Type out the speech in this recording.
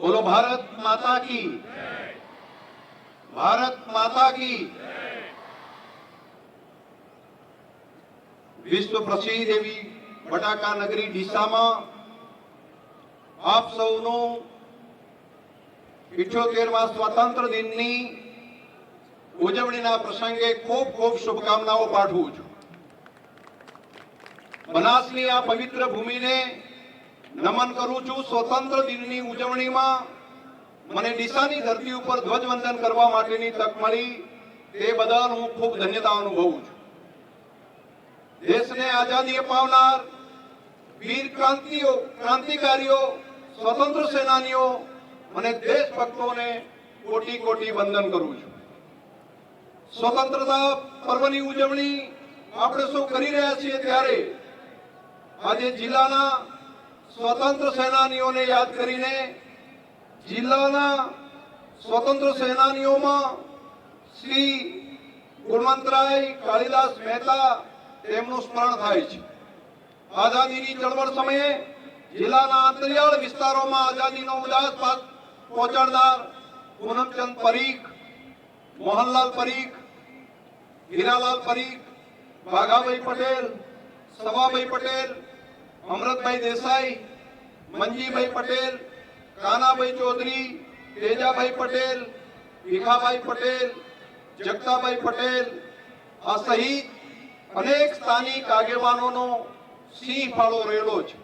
બોલો ભારત માતા કી ભારત માતા કી વિશ્વ પ્રસિદ્ધ એવી બટાકા નગરી ડીસામાં આપ સૌનું ઇઠ્યોતેરમા સ્વાતંત્ર દિનની ઉજવણીના પ્રસંગે ખૂબ ખૂબ શુભકામનાઓ પાઠવું છું. બનાસની આ પવિત્ર ભૂમિને નમન કરું છું સ્વતંત્ર દિનની ઉજવણીમાં. મને ડીસાની ધરતી ઉપર ધ્વજવંદન કરવા માટેની તક મળી. તે બદલ હું ખૂબ ધન્યતા અનુભવું છું. દેશને આઝાદી અપાવનાર વીર ક્રાંતિઓ, ક્રાંતિકારીઓ, સ્વતંત્ર સેનાનીઓ અને દેશભક્તોને કોટી કોટી વંદન કરું છું. સ્વતંત્રતા પર્વની ઉજવણી આપણે સૌ કરી રહ્યા છીએ ત્યારે આજે જિલ્લાના સ્વતંત્ર સેનાનીઓને યાદ કરીને જિલ્લાના સ્વતંત્ર સેનાનીઓમાં શ્રી ગુણવંતરાય કાળીદાસ મહેતા તેમનું સ્મરણ થાય છે. આઝાદીની ચળવળ સમયે જિલ્લાના અંતરિયાળ વિસ્તારોમાં આઝાદીનો ઉદાસ પહોંચાડનાર પૂનમચંદ પરીખ, મોહનલાલ પરીખ, હીરાલાલ પરીખ ભાગાભાઈ પટેલ, સવાભાઈ પટેલ અમૃતભાઈ દેસાઈ મંજીભાઈ પટેલ, કાનાભાઈ ચૌધરી, તેજાભાઈ પટેલ, ભીખાભાઈ પટેલ, જગતાભાઈ પટેલ, આ સહિત અનેક સ્થાનિક આગેવાનોનો સિંહ ફાળો રહેલો છે.